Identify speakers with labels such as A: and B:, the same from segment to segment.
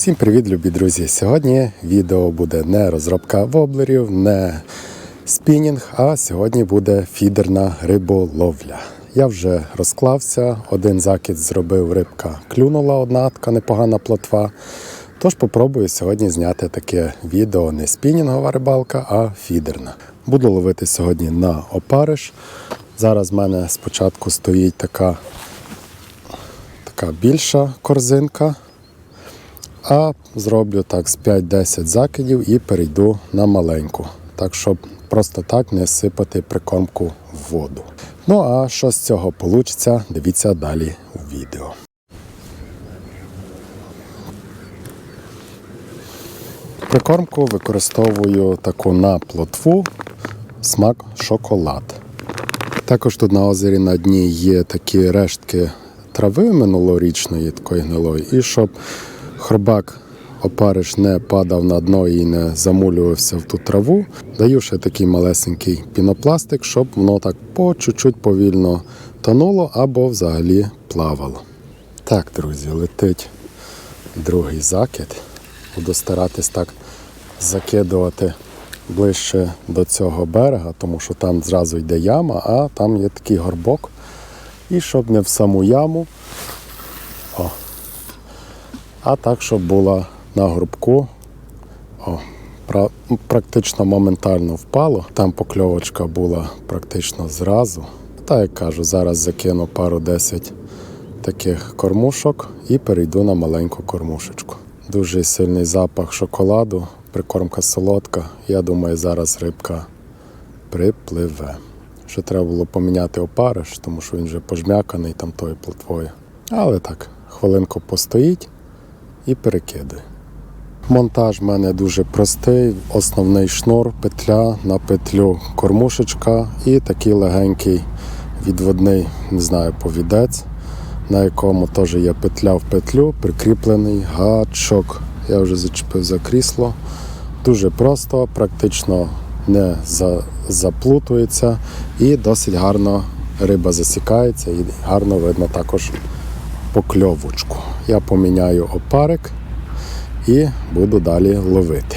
A: Всім привіт, любі друзі! Сьогодні відео буде не розробка воблерів, не спінінг, а сьогодні буде фідерна риболовля. Я вже розклався, один закид зробив рибка, клюнула одна така непогана плотва. Тож попробую сьогодні зняти таке відео не спінінгова рибалка, а фідерна. Буду ловити сьогодні на опариш. Зараз в мене спочатку стоїть така, така більша корзинка. А зроблю так з 5-10 закидів і перейду на маленьку. Так, щоб просто так не сипати прикормку в воду. Ну а що з цього вийде, дивіться далі у відео. Прикормку використовую таку на плотву смак шоколад. Також тут на озері на дні є такі рештки трави минулорічної такої гнилої, і щоб хробак опариш не падав на дно і не замулювався в ту траву. Даю ще такий малесенький пінопластик, щоб воно так по чуть-чуть повільно тонуло або взагалі плавало. Так, друзі, летить другий закид. Буду старатись так закидувати ближче до цього берега, тому що там зразу йде яма, а там є такий горбок. І щоб не в саму яму. О, а так, щоб була на грубку. О, пра- практично моментально впало. Там покльовочка була практично зразу. Та як кажу, зараз закину пару 10 таких кормушок і перейду на маленьку кормушечку. Дуже сильний запах шоколаду, прикормка солодка. Я думаю, зараз рибка припливе. Ще треба було поміняти опариш, тому що він вже пожмяканий там тою плотвою. Але так, хвилинку постоїть і перекидаю. Монтаж в мене дуже простий. Основний шнур, петля на петлю кормушечка і такий легенький відводний, не знаю, повідець, на якому теж є петля в петлю, прикріплений гачок. Я вже зачепив за крісло. Дуже просто, практично не за, заплутується і досить гарно риба засікається і гарно видно також покльовочку. Я поміняю опарик і буду далі ловити.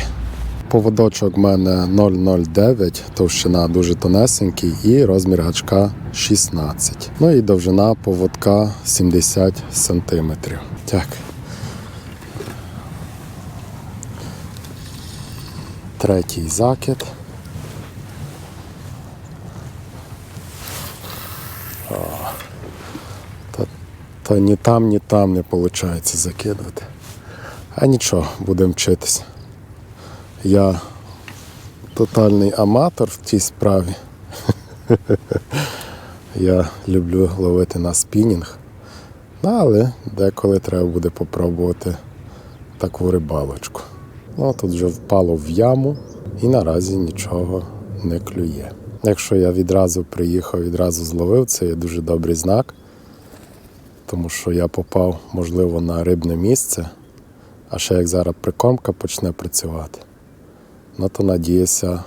A: Поводочок в мене 0,09, товщина дуже тонесенький і розмір гачка 16. Ну і довжина поводка 70 см. Так. Третій закид. Та ні там, ні там не виходить закидувати. А нічого, будемо вчитись. Я тотальний аматор в цій справі. Я люблю ловити на спінінг, Ну, але деколи треба буде попробувати таку рибалочку. Ну, тут вже впало в яму і наразі нічого не клює. Якщо я відразу приїхав, відразу зловив, це є дуже добрий знак, тому що я попав, можливо, на рибне місце. А ще як зараз прикормка почне працювати, ну то надіюся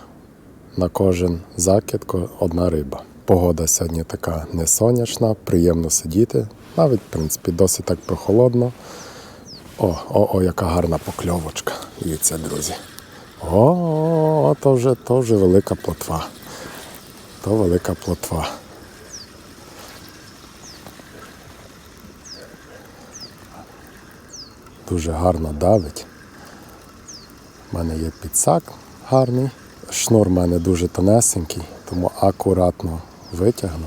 A: на кожен закид одна риба. Погода сьогодні така не сонячна, приємно сидіти. Навіть, в принципі, досить так прохолодно. О, о, о, яка гарна покльовочка. Дивіться, друзі. О, то вже, то вже велика плотва. То велика плотва. Дуже гарно давить. У мене є підсак гарний. Шнур у мене дуже тонесенький, тому акуратно витягну.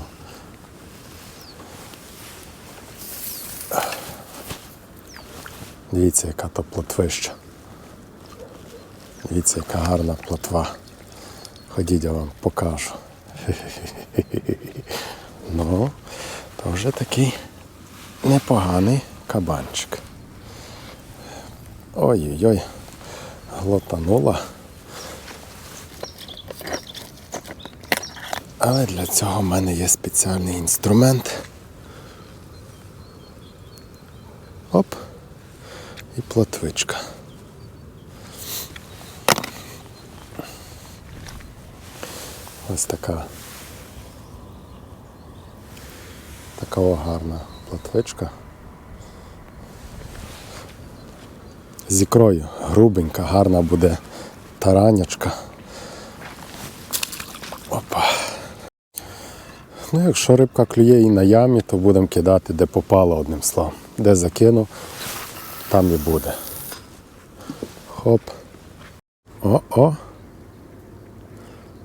A: Дивіться, яка то плотвища. Дивіться, яка гарна плотва. Ходіть, я вам покажу. Ну, то вже такий непоганий кабанчик. Ой-ой-ой, глотанула. Але для цього в мене є спеціальний інструмент. Оп. І плотвичка. Ось така. Така гарна плотвичка. З ікрою. Грубенька, гарна буде таранячка. Опа. Ну, якщо рибка клює і на ямі, то будемо кидати, де попало одним словом. Де закинув, там і буде. Хоп. О-о.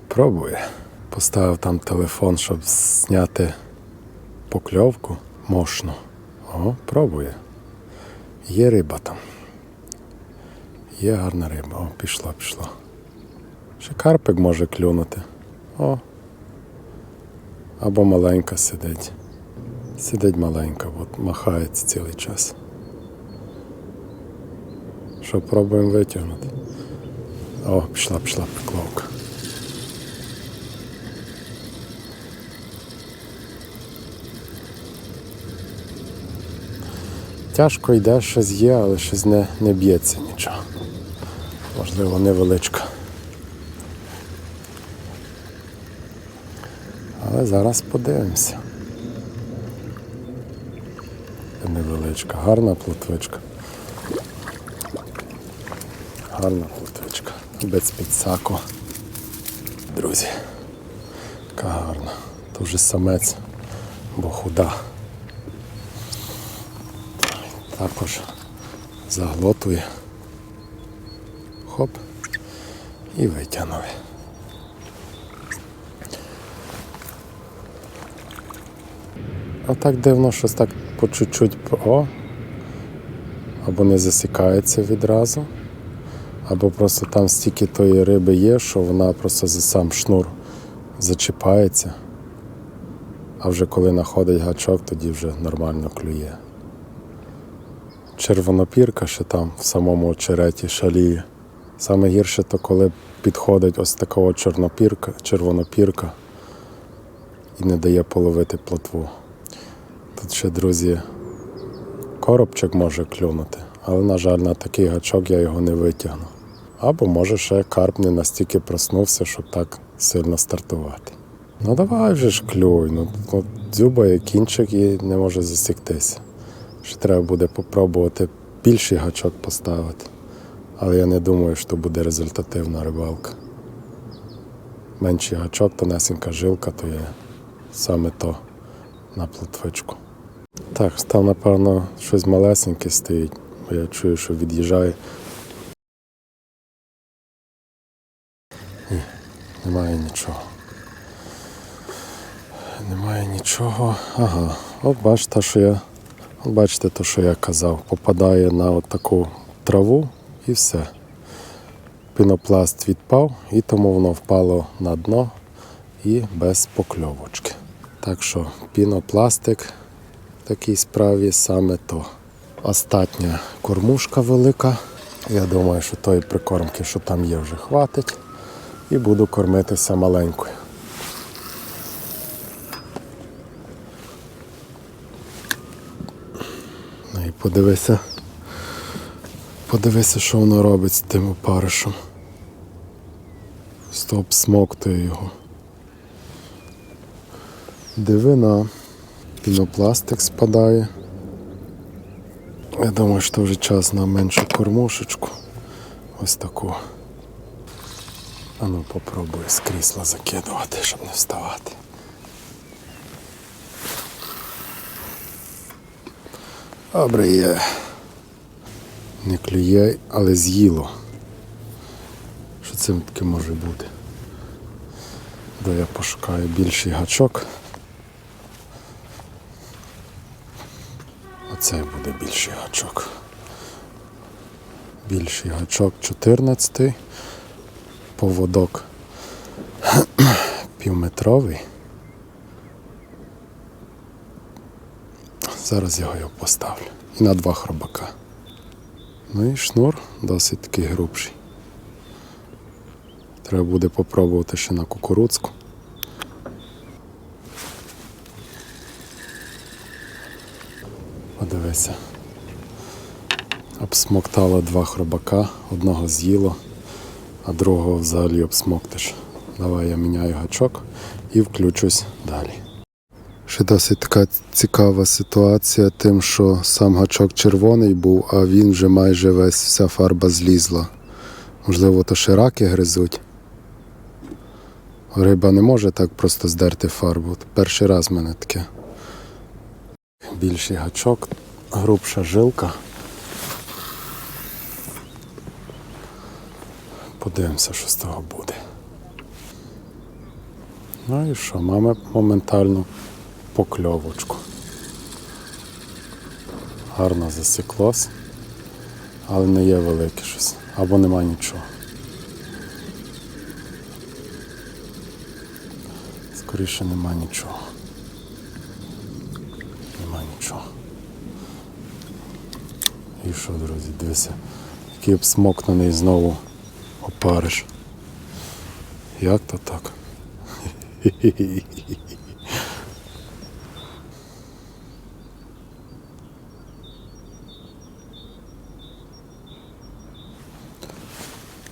A: Пробує. Поставив там телефон, щоб зняти покльовку мощну. О, пробує. Є риба там. Є гарна риба. О, пішло, пішло. Ще карпик може клюнути. О. Або маленька сидить. Сидить маленька, от махається цілий час. Що пробуємо витягнути? О, пішла, пішла покловка. Тяжко йде, щось є, але щось не, не б'ється нічого. Можливо, невеличка. Але зараз подивимося. Невеличка, гарна плотвичка. Гарна плотвичка. Без підсаку. Друзі. Яка гарна. То самець, бо худа. Також заглотує. Хоп. І витягнули. А так дивно, щось так по чуть-чуть о. Або не засікається відразу, або просто там стільки тої риби є, що вона просто за сам шнур зачіпається. А вже коли знаходить гачок, тоді вже нормально клює. Червонопірка ще там в самому очереті шаліє. Саме гірше то коли підходить ось такого чорнопірка, червонопірка і не дає половити плотву. Тут ще, друзі, коробчик може клюнути, але, на жаль, на такий гачок я його не витягну. Або може ще карп не настільки проснувся, щоб так сильно стартувати. Ну давай вже ж клюй, ну дзюбає кінчик і не може засіктися. Ще треба буде попробувати більший гачок поставити. Але я не думаю, що буде результативна рибалка. Менший гачок, тонесенька жилка, то є саме то на плотвичку. Так, став, напевно, щось малесеньке стоїть, бо я чую, що від'їжджає. Ні, немає нічого. Немає нічого. Ага, от бачите, що я. От бачите, то, що я казав, попадає на от траву і все. Пінопласт відпав, і тому воно впало на дно і без покльовочки. Так що пінопластик в такій справі саме то. Остатня кормушка велика. Я думаю, що тої прикормки, що там є, вже хватить. І буду кормитися маленькою. Ну і подивися. Подивися, що воно робить з тим опаришем. Стоп, смоктує його. Дивина. Пінопластик спадає. Я думаю, що вже час на меншу кормушечку. Ось таку. А ну попробую з крісла закидувати, щоб не вставати. Добре є. Не клює, але з'їло. Що це таке може бути? Де я пошукаю більший гачок. Оцей буде більший гачок. Більший гачок 14 поводок півметровий. Зараз я його поставлю. І на два хробака. Ну і шнур досить такий грубший. Треба буде попробувати ще на кукурудзку. Подивися. Обсмоктало два хробака, одного з'їло, а другого взагалі обсмоктиш. Давай я міняю гачок і включусь далі. Ще досить така цікава ситуація, тим, що сам гачок червоний був, а він вже майже весь вся фарба злізла. Можливо, то ще раки гризуть. Риба не може так просто здерти фарбу. Перший раз в мене таке. Більший гачок, грубша жилка. Подивимося, що з того буде. Ну і що, маємо моментальну покльовочку. Гарно засіклось, але не є велике щось. Або нема нічого. Скоріше нема нічого. Нема нічого. І що, друзі, дивися, який обсмокнений знову опариш. Як то так?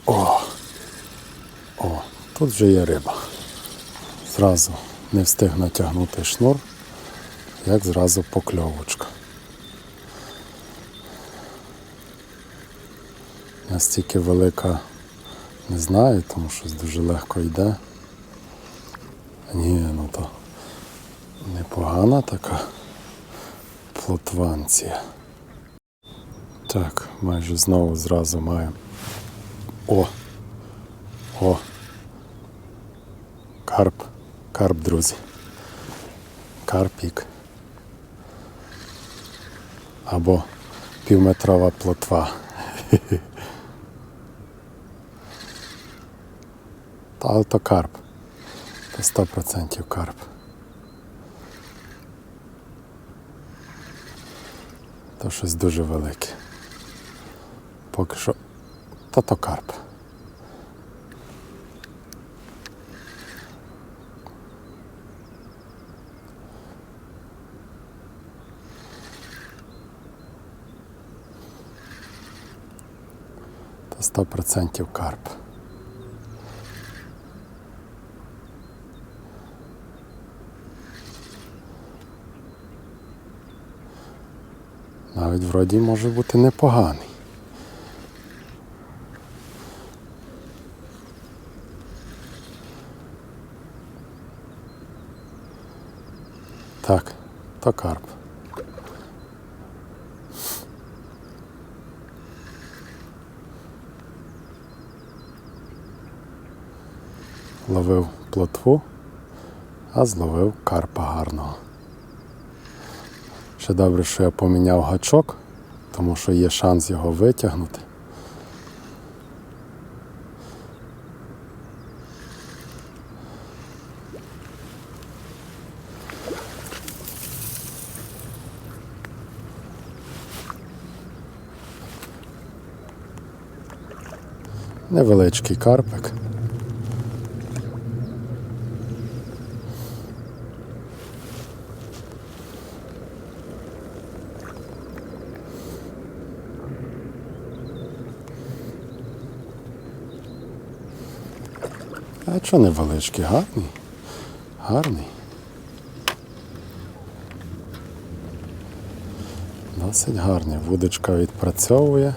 A: О! О, тут вже є риба. Зразу не встиг натягнути шнур, як зразу покльовочка. Настільки велика не знаю, тому що дуже легко йде. Ні, ну то непогана така плотванція. Так, майже знову зразу маємо. О! О! Карп. Карп, друзі. Карпік. Або півметрова плотва. Та то карп. То 100% карп. То щось дуже велике. Поки що. Та то карп. 100% карп. Навіть вроді може бути непоганий. Так, то карп. Ловив плотву, а зловив карпа гарного. Ще добре, що я поміняв гачок, тому що є шанс його витягнути. Невеличкий карпик. Чого невеличкий? Гарний? Гарний. Досить гарний. Вудочка відпрацьовує.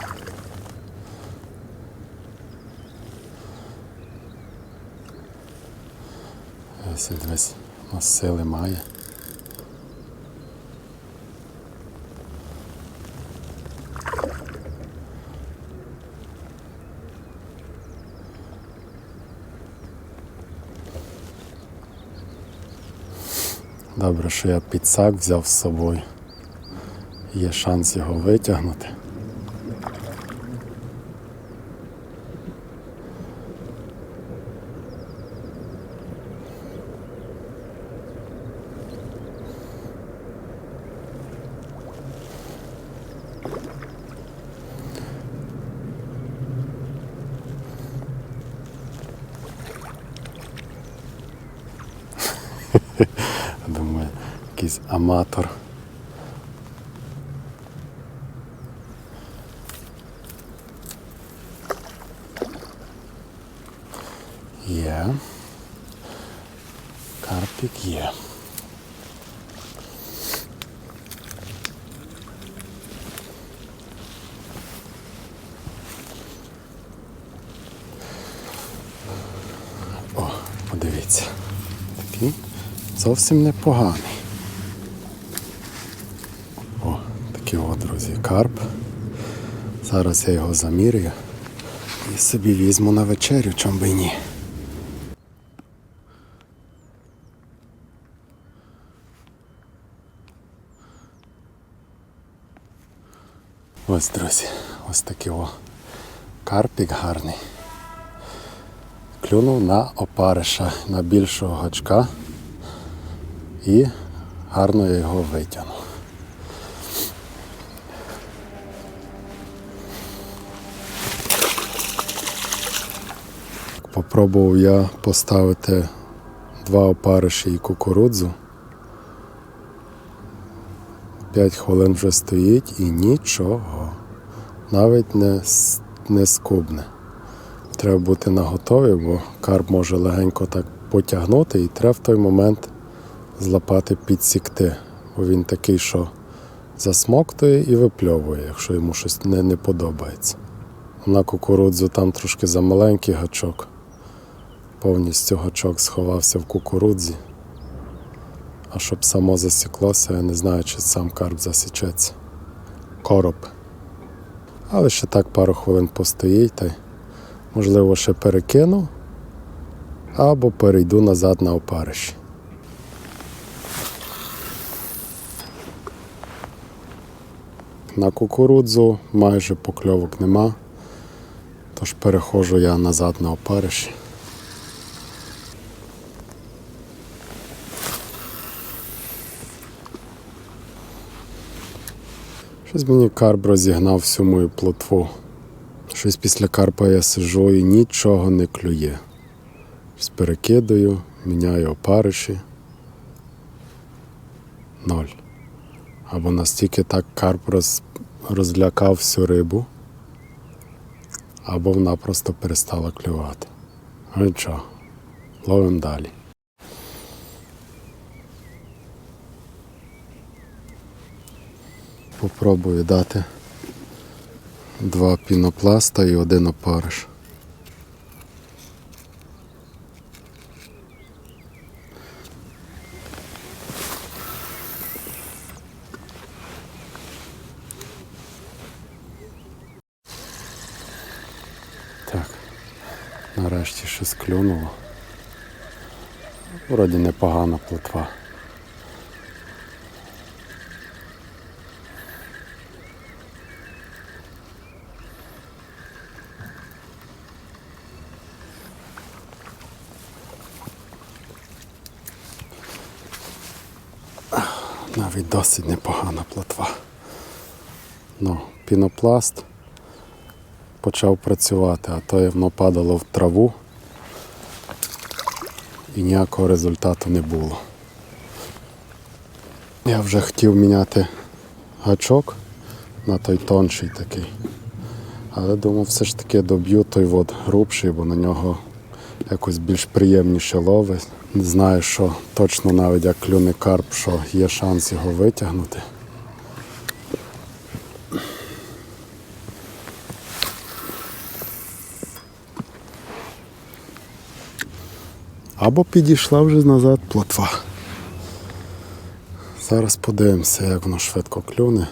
A: Ось десь у нас сили має. Добре, що я підсак взяв з собою. Є шанс його витягнути. аматор. Є. Карпік є. О, подивіться. Такий зовсім непоганий. Карп. Зараз я його замірюю і собі візьму на вечерю, чом би ні. Ось, друзі, ось такий о карпік гарний. Клюнув на опариша, на більшого гачка і гарно я його витягнув. Попробував я поставити два опариші і кукурудзу. П'ять хвилин вже стоїть і нічого. Навіть не, не скубне. Треба бути наготові, бо карп може легенько так потягнути і треба в той момент злапати підсікти. Бо він такий, що засмоктує і випльовує, якщо йому щось не, не подобається. На кукурудзу там трошки замаленький гачок. Повністю гачок сховався в кукурудзі. А щоб само засіклося, я не знаю, чи сам карп засічеться. Короб. Але ще так пару хвилин постоїть, та й можливо ще перекину або перейду назад на опариші. На кукурудзу майже покльовок нема, тож переходжу я назад на опариші. Щось мені карп розігнав всю мою плотву. Щось після карпа я сижу і нічого не клює. Щось перекидаю, міняю опариші. Ноль. Або настільки так карп роз, розлякав всю рибу, або вона просто перестала клювати. Ну нічого, ловимо далі. Попробую дати два пінопласта і один опариш. Так, нарешті щось клюнуло. Вроді непогана плотва. Навіть досить непогана плотва. Ну, пінопласт почав працювати, а то воно падало в траву і ніякого результату не було. Я вже хотів міняти гачок на той тонший такий. Але думав, все ж таки доб'ю той от грубший, бо на нього якось більш приємніше ловить. Знаю, що точно навіть як клюне карп, що є шанс його витягнути. Або підійшла вже назад плотва. Зараз подивимося, як воно швидко клюне.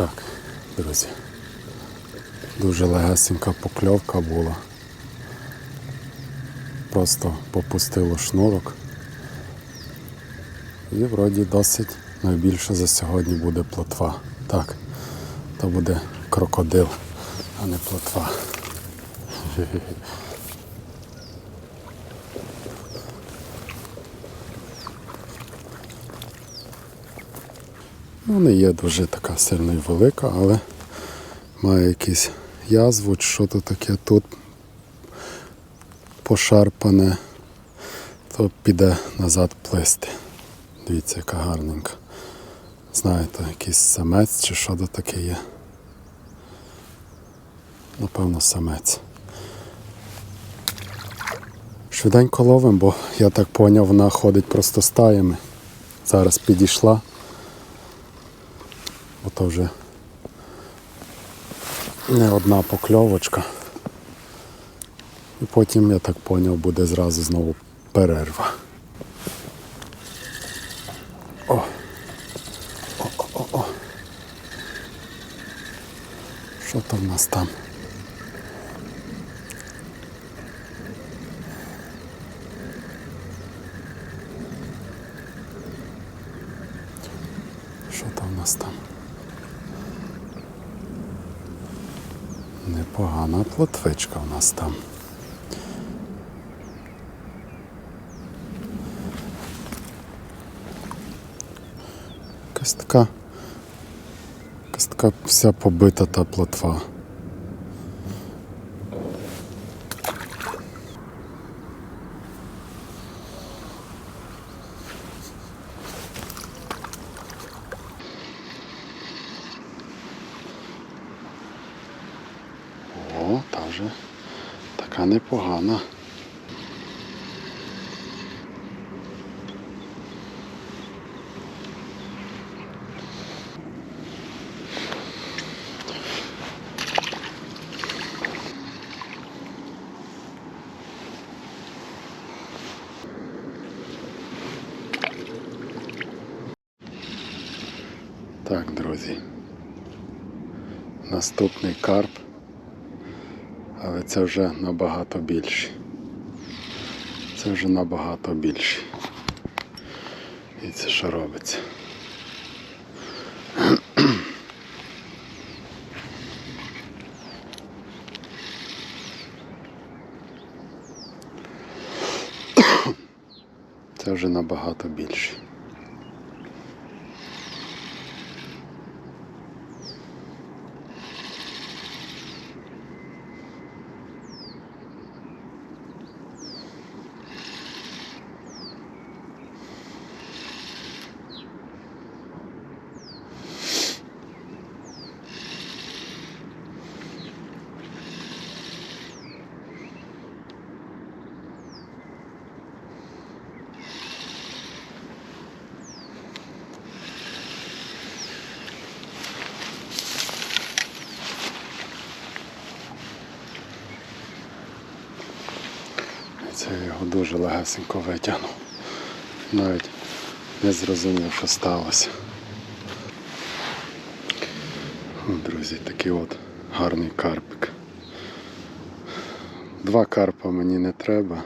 A: Так, друзі. Дуже легесенька покльовка була. Просто попустило шнурок. І вроді досить найбільше за сьогодні буде плотва. Так, то буде крокодил, а не плотва. Ну, не є дуже така сильно і велика, але має якісь язву, що то таке тут пошарпане, то піде назад плисти. Дивіться, яка гарненька. Знаєте, якийсь самець чи що то таке є. Напевно, самець. Швиденько ловимо, бо я так поняв, вона ходить просто стаями. Зараз підійшла. Ото вже не одна покльовочка. І потім, я так поняв, буде зразу знову перерва. О. О-о-о-о. Що там в нас там? Що там в нас там? Непогана у нас там. Якась така вся побита та плотва. О, та вже така непогана. Так, друзі. Наступний карп. Це вже набагато більше. Це вже набагато більше. І це що робиться? Це вже набагато більше. Це я його дуже легесенько витягнув. Навіть не зрозумів, що сталося. Друзі, такий от гарний карпик. Два карпа мені не треба,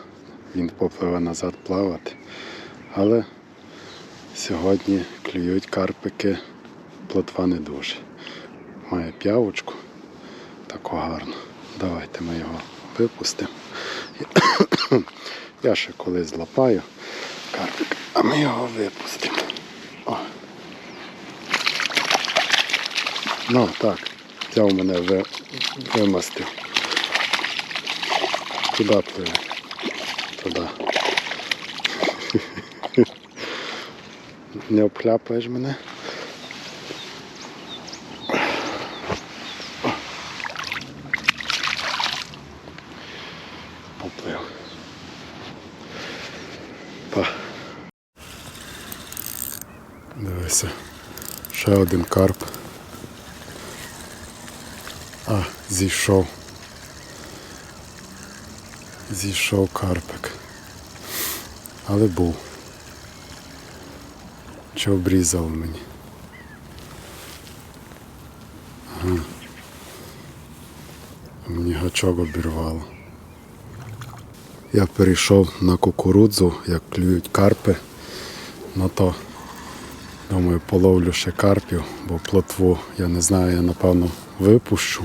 A: він попливе назад плавати. Але сьогодні клюють карпики, плотва не дуже. Має п'явочку таку гарну. Давайте ми його випустимо. Я ще колись злапаю карпик, а ми його випустимо. О. Ну так, взяв мене ви, вимастив. Туди пливе. Туди. Не обхляпаєш мене? Ще один карп. А, зійшов. Зійшов карпик. Але був. Чи обрізав мені? Ага. Мені гачок обірвало. Я перейшов на кукурудзу, як клюють карпи. Ну то думаю, половлю ще карпів, бо плотву я не знаю, я напевно випущу.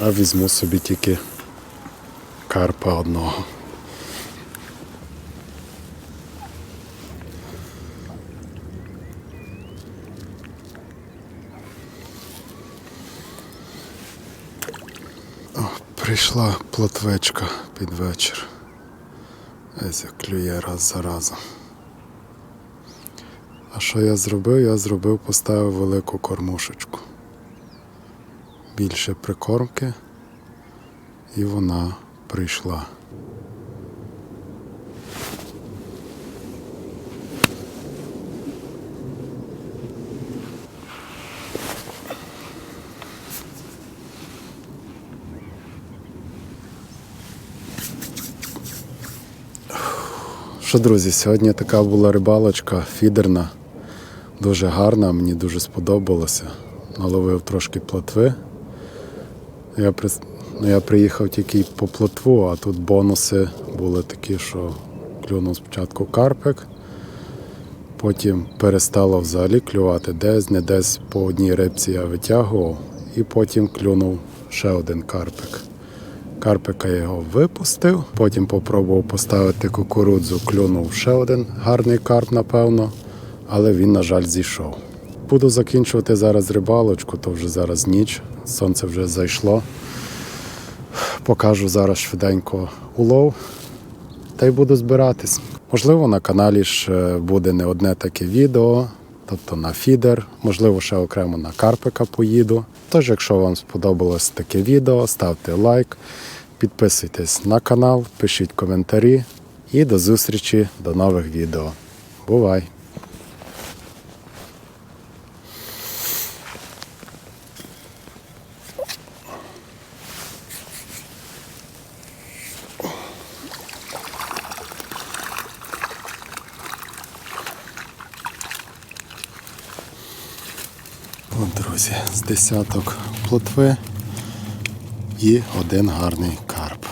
A: А візьму собі тільки карпа одного. Прийшла плотвечка під вечір. Як клює раз за разом що я зробив? Я зробив, поставив велику кормушечку. Більше прикормки, і вона прийшла. Що, друзі, сьогодні така була рибалочка фідерна дуже гарна, мені дуже сподобалося. Наловив трошки плотви. Я, ну, я приїхав тільки по плотву, а тут бонуси були такі, що клюнув спочатку карпик, потім перестало взагалі клювати десь, не десь по одній рибці я витягував, і потім клюнув ще один карпик. Карпика я його випустив, потім попробував поставити кукурудзу, клюнув ще один гарний карп, напевно, але він, на жаль, зійшов. Буду закінчувати зараз рибалочку, то вже зараз ніч, сонце вже зайшло. Покажу зараз швиденько улов та й буду збиратись. Можливо, на каналі ж буде не одне таке відео, тобто на фідер, можливо, ще окремо на карпика поїду. Тож, якщо вам сподобалось таке відео, ставте лайк, підписуйтесь на канал, пишіть коментарі і до зустрічі до нових відео. Бувай! От, друзі, з десяток плотви і один гарний карп.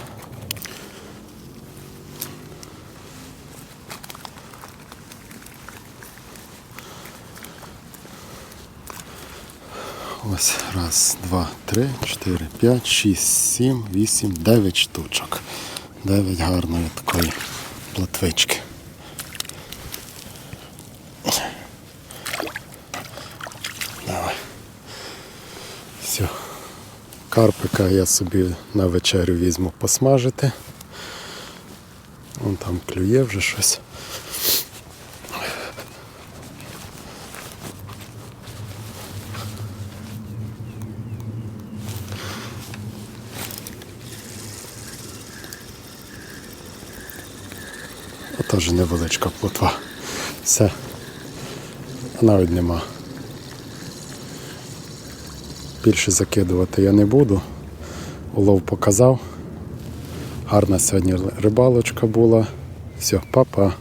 A: Ось раз, два, три, чотири, п'ять, шість, сім, вісім, дев'ять штучок. Дев'ять гарної такої плотвички. Карпика я собі на вечерю візьму посмажити. Вон там клює вже щось. Отож невеличка плотва. Все. Навіть нема. Більше закидувати я не буду. Улов показав. Гарна сьогодні рибалочка була. Все, па-па.